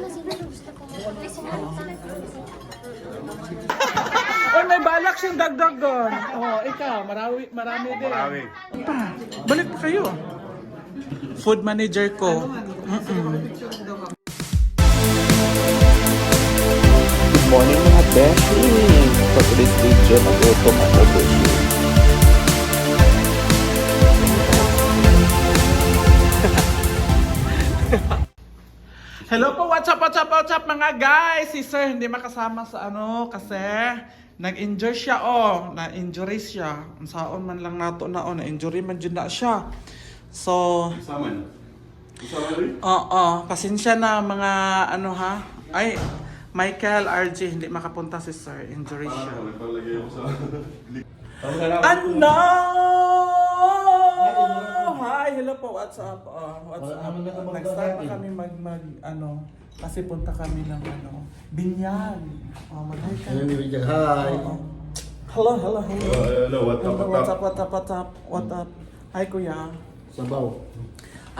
Oy, may balak siyang dagdag doon. Oh, ikaw, marami, marami din. Marami. Pa, balik pa kayo. Food manager ko. Mm-mm. Good morning mga beshi! For today's video, ako beshi. Hello po, what's up, what's up, what's up mga guys? Si Sir hindi makasama sa ano kasi nag-injure siya oh, na-injury siya. Ang saon man lang nato na oh, na-injury man jud na siya. So, Sama na. Sama rin? oo, pasensya na mga ano ha. Ay, Michael RJ hindi makapunta si Sir, injury siya. Nagpalagay ako sa... Ano? Hello po. What's up? Uh, what's Wala up? naman nakabangga Nag-start pa natin. kami mag, mag, ano, kasi punta kami ng, ano, Binyan. Oh, mag-hi ka. Hello, Miriam. Hi. Oo. Hello, hello, hello. Oh, hello, what up, Hello, what what's up? up, what up, what up, what up? Hi, Kuya. Sabaw.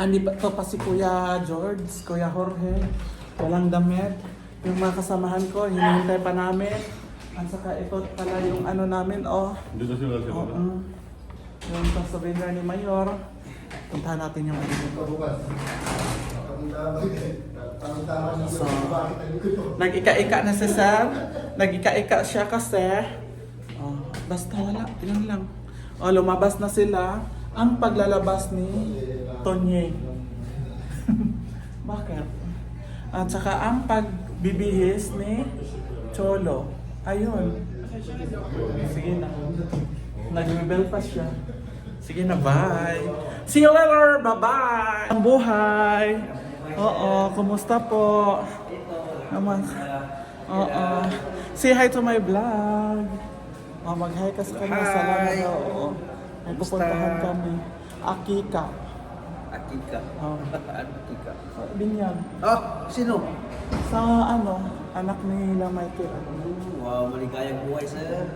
Ani ba to pa si Kuya George, Kuya Jorge, walang damit. Yung mga kasamahan ko, hinihintay pa namin. At saka ito pala yung ano namin, oh. Dito sila sila. Oo. Yung sa souvenir ni Mayor. Puntahan natin yung So? Nag-ika-ika na si Sir. Nag-ika-ika siya kasi. Oh, basta wala. Yun lang. Oh, lumabas na sila. Ang paglalabas ni Tonye. Bakit? At saka ang pagbibihis ni Cholo. Ayun. Sige na. Nag-rebel pa siya. Sige na, bye. See you later. Bye-bye. Ang buhay. Oo, kumusta po? Naman. Oo. Say hi to my vlog. Oh, mag-hi ka sa kanya. Salamat. Oo. May pupuntahan kami. Akika. Akika. Oh. Ano Akika? Binyag. Oh, sino? Sa ano, anak ni La Michael. Wow, maligayang buhay sir.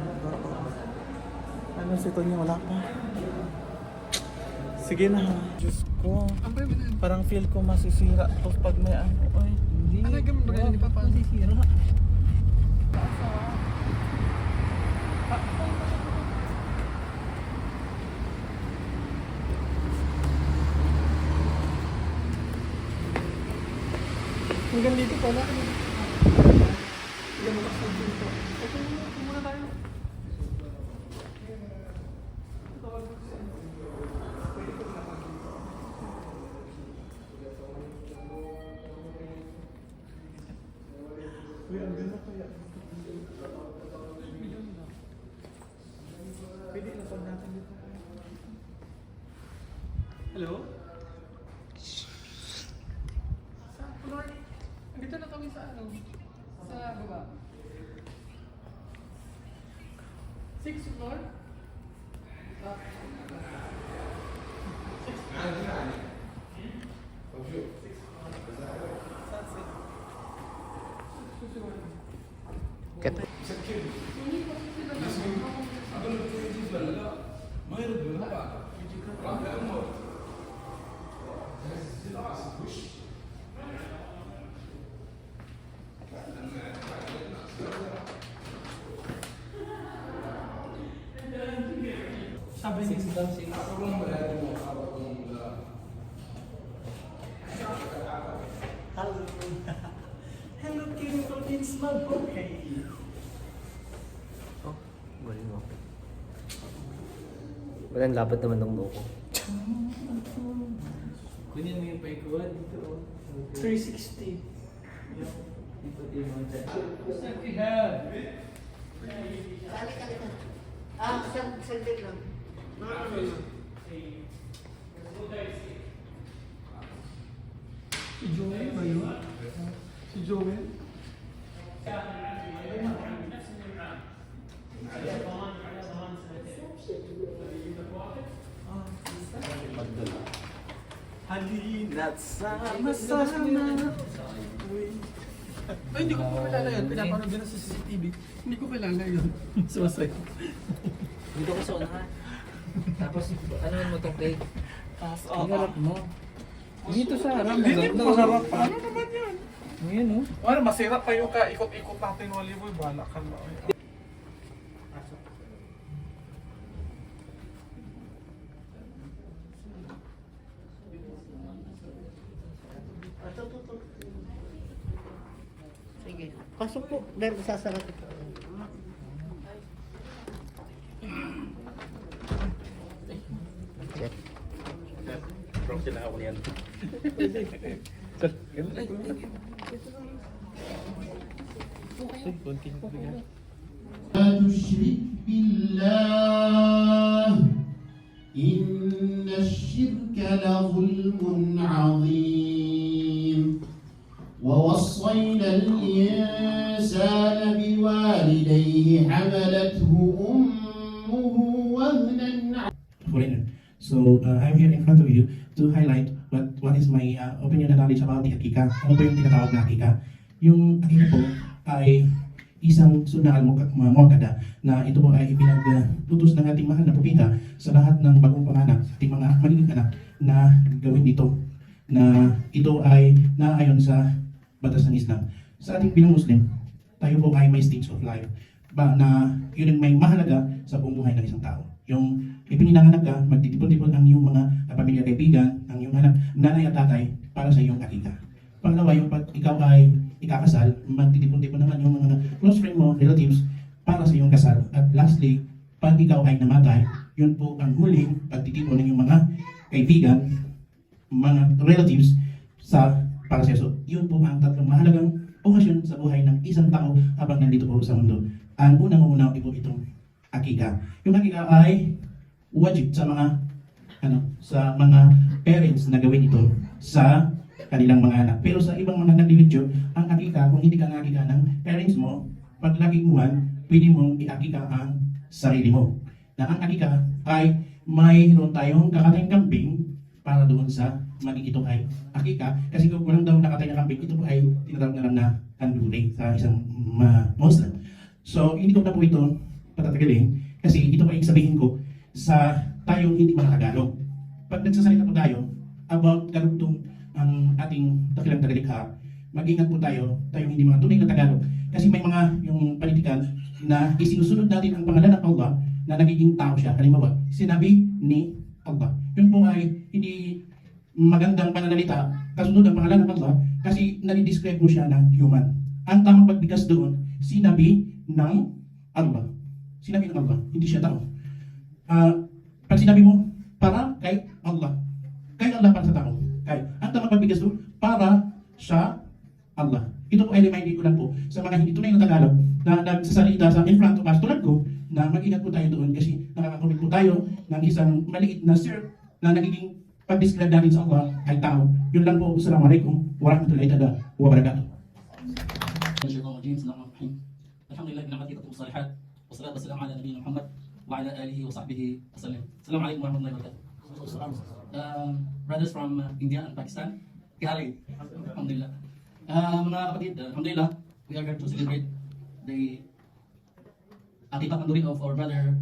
Ano si Tonyo, wala pa. Sige na. Diyos ko. Parang feel ko masisira to pag may ano. Ay, hindi. Ano yung mga hindi pa pa masisira? Hanggang dito pala. Dito na kami sa ano? Sa baba. Six floor? Ah. Six floor. Sunset. Sabi niya. Six daw, six. Hello. Hello, King Philippines Mag. Okay. Oh, galing mo. Walang labat naman ng loko. Kunin mo yung paikuan dito. oh. 360. Dito din mo dyan. Ah, sag- saglit lang. Si Joel ba yun? Si Joel? Halina't sama-sama. Ay, hindi ko kilala yun. Pinapanood din sa CCTV. Hindi ko kilala yun. Sumasay. Dito ko sa unahan. Tapos, ano mo itong cake? Tapos, Ang harap mo. Dito sa harap. Hindi, masarap pa. Ano naman yan? Ayan oh. Ano, masira pa yung ka, ikot-ikot natin wali boy, bala ka na. Sige. Pasok po. Dahil sasara ko لا تشرك بالله إن الشرك لظلم عظيم ووصينا الإنسان بوالديه حملته أمه وهنا. So uh, I'm here in front of you to highlight what what is my uh, opinion and knowledge about the Akika. Ano po yung Akika? Yung Akika po ay isang sunal mo kada na ito po ay ipinagtutos ng ating mahal na propita sa lahat ng bagong panganak, ating mga magiging anak na gawin ito na ito ay naayon sa batas ng Islam. Sa ating bilang Muslim, tayo po ay may stage of life ba na yun ang may mahalaga sa buong buhay ng isang tao. Yung ipinanganak ka, magtitipon-tipon ang iyong mga pamilya kaibigan, ang iyong anak, nanay at tatay para sa iyong akika. Pangalawa, yung pag ikaw ay ikakasal, magtitipon-tipon naman yung mga close friend mo, relatives, para sa iyong kasal. At lastly, pag ikaw ay namatay, yun po ang huling pagtitipon ng iyong mga kaibigan, mga relatives sa para sa iyo. Yun po ang tatlong mahalagang okasyon sa buhay ng isang tao habang nandito po sa mundo. Ang unang-una po itong akika. Yung akika ay wajib sa mga ano sa mga parents na gawin ito sa kanilang mga anak. Pero sa ibang mga nag-video, ang akika, kung hindi ka nakakika ng parents mo, pag lagi muwan, pwede mong i-akika ang sarili mo. Na ang akika ay mayroon tayong kakatayang kambing para doon sa maging ito ay akika. Kasi kung walang daw nakatay na kambing, ito ay tinatawag na lang na kanduri sa isang Muslim. So, hindi ko na po ito patatagalin kasi ito ay sabihin ko sa tayong hindi mga Tagalog. Pag nagsasalita po tayo about karugtong ang ating dakilang tagalikha, mag-ingat po tayo, tayong hindi mga tunay na Tagalog. Kasi may mga yung politikan na isinusunod natin ang pangalan ng Allah na nagiging tao siya. Halimbawa, sinabi ni Allah. Yun po ay hindi magandang pananalita kasunod ang pangalan ng Allah kasi nani-describe mo siya na human. Ang tamang pagbigkas doon, sinabi ng Allah. Sinabi ng Allah, hindi siya tao. Ah, pag sinabi mo, para kay Allah. nagsasalita sa in front of us tulad ko na mag-ingat po tayo doon kasi nakakakomit po tayo ng isang maliit na sir na nagiging pag-describe natin sa Allah ay tao. Yun lang po. Assalamualaikum warahmatullahi ta'ala wabarakatuh. الشيطان الرجيم بسم الله الرحمن الرحيم الحمد لله بنعمته تتم الصالحات والصلاة والسلام على نبينا محمد وعلى آله وصحبه وسلم السلام عليكم ورحمة الله وبركاته um, brothers from uh, India and Pakistan Kihali Alhamdulillah uh, mga kapatid uh, Alhamdulillah we are here to celebrate the Akita Kanduri of our brother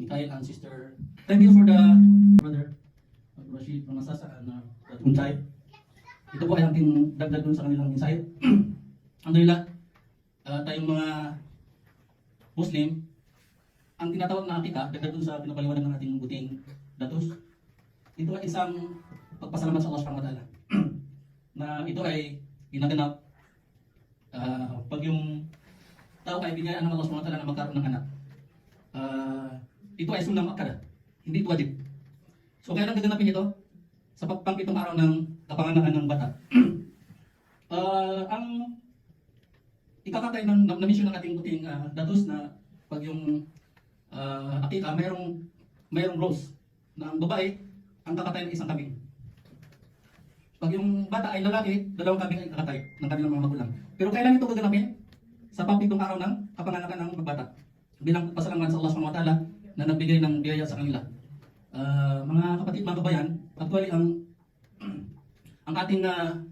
Mikhail and sister. Thank you for the brother Rashid Ramasasa and uh, Tunchay ito po ay ating dagdag dun sa kanilang mensahe Alhamdulillah, uh, tayong mga Muslim, ang tinatawag na akika, dagdag dun sa pinapaliwanag ng ating buting datos, ito ay isang pagpasalamat sa Allah subhanahu wa na ito ay ginaganap uh, pag yung tao ay binayaan ng Allah ta'ala na magkaroon ng anak. Uh, ito ay sunang akada, hindi ito wajib. So kaya nang gaganapin ito sa pagpangkitong araw ng kapanganakan ng bata. uh, ang ikakatay ng na-mention ng ating buting uh, datos na pag yung uh, akika, mayroong mayroong rules na ang babae ang kakatay ng isang kambing. Pag yung bata ay lalaki, dalawang kambing ay kakatay ng kanilang mga magulang. Pero kailan ito gaganapin? Sa pampitong araw ng kapanganakan ng magbata. Bilang pasalamat sa Allah ta'ala na nagbigay ng biyaya sa kanila. Uh, mga kapatid, mga kabayan, actually ang ang ating uh,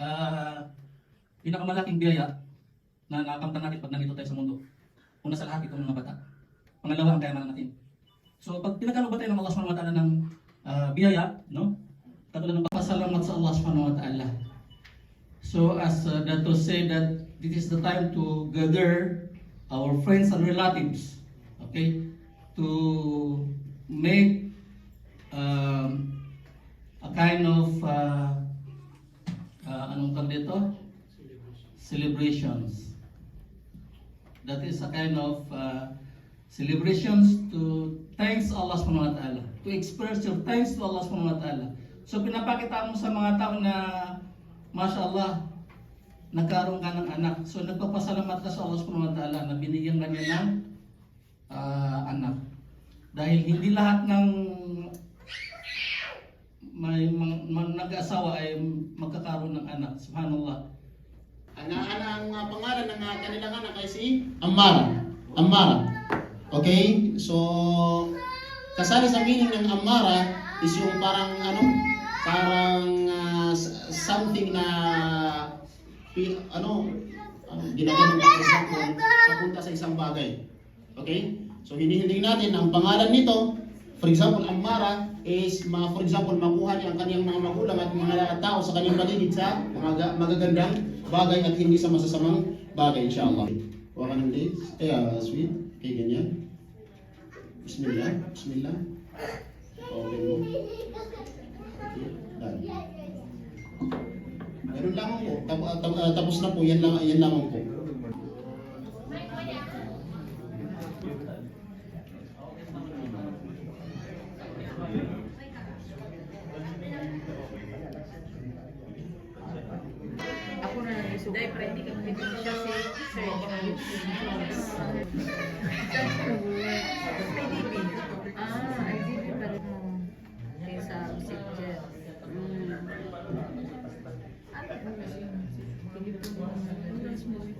uh, pinakamalaking biyaya na nakakamtan natin pag nandito tayo sa mundo. Una sa lahat, itong mga bata. Pangalawa, ang kayamanan natin. So, pag pinagkaloob tayo ng Allah ta'ala ng ah, biyaya, no? Katulad ng pasalamat sa Allah ta'ala. So as uh, Dato said that this is the time to gather our friends and relatives, okay, to make um, a kind of uh, uh, anong tawag dito? Celebrations. That is a kind of uh, celebrations to thanks Allah subhanahu wa ta'ala. To express your thanks to Allah subhanahu wa ta'ala. So pinapakita mo sa mga tao na mashallah nagkaroon ka ng anak. So nagpapasalamat ka sa Allah subhanahu wa ta'ala na binigyan ka niya ng ah, anak. Dahil hindi lahat ng may nag-asawa ay magkakaroon ng anak. Subhanallah. Ang, ang, ang, ang pangalan ng uh, kanilang anak ay si Ammara. Ammara. Okay? So, kasali sa meaning ng Ammara is yung parang ano, parang ah, s- something na pi- ano, uh, ginagawa ng example papunta sa isang bagay. Okay? So, hinihiling natin ang pangalan nito For example, ang Mara is, ma, for example, makuha niya ang kanyang mga magulang at mga tao sa kanyang paligid sa mga ga- magagandang bagay at hindi sa masasamang bagay, inshallah. Kuha ka ng dates. Kaya, sweet. Kaya ganyan. Bismillah. Bismillah. Okay mo. Okay. Done. Ganun lamang po. Ah, tapos na po. Yan, lang, yan lamang po.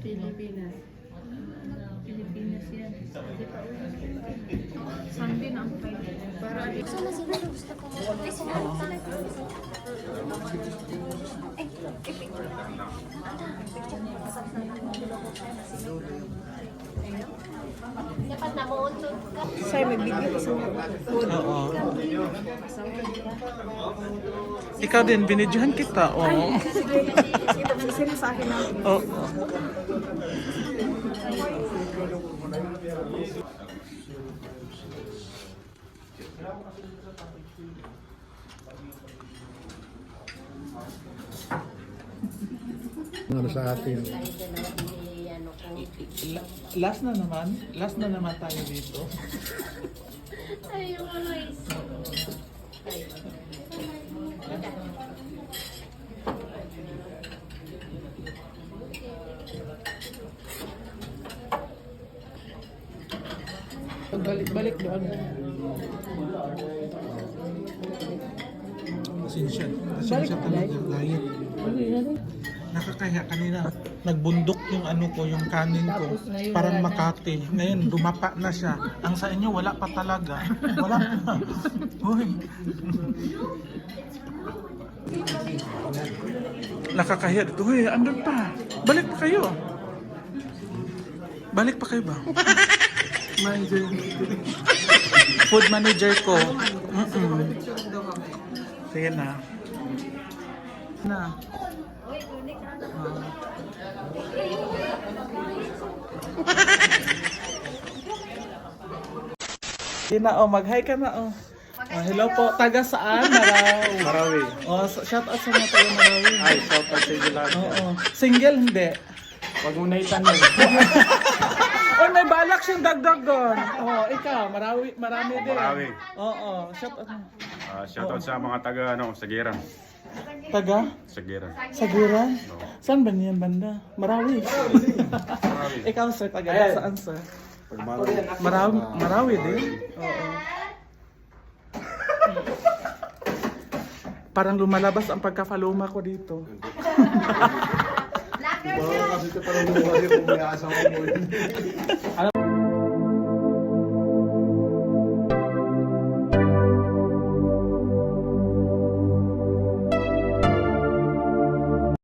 Pilipinas. Pilipinas yan. Sunday na ang flight. Para Dapat na mo ka. Sir, magbigay sa food. Oo. Ikaw din, binidyohan kita. Oo. Sige, sige sa akin na. Oo. Ano sa atin? Ano ko. La- Last na naman. Last na naman tayo dito. Ay, yung ano is. Balik-balik doon. Pasensya. Pasensya talaga. Diet. Nakakaya kanina. Nagbundok yung ano ko, yung kanin ko. Parang. Makati. Ngayon, dumapa na siya. Ang sa inyo, wala pa talaga. Wala pa. Uy. Nakakahiya dito. Uy, andun pa. Balik pa kayo. Balik pa kayo ba? Manager. Food manager ko. Mm-mm. Sige na. Na. Ah. Na, oh, mag-hi ka na, oh. Ah, hello po, taga saan? Marawi. Marawi. Oh, shout out sa mga taga Marawi. Ay, shout out sa inyo lahat. Oo. Single, hindi. Huwag mo na itanong. Balak siyang dagdag doon. Oh, ikaw, Marawi, marami din. Marawi. Oo, shout out. Ah, shout out sa mga taga ano, Sagiran. Taga? Sagiran. Sagira? Saan ba niyan banda? Marawi. Marawi. Ikaw sir, taga saan sir? Marawi, Marawi din? Oo. Parang lumalabas ang pagkafaluma ko dito. Kasi ito parang lumayo kung may asawa mo.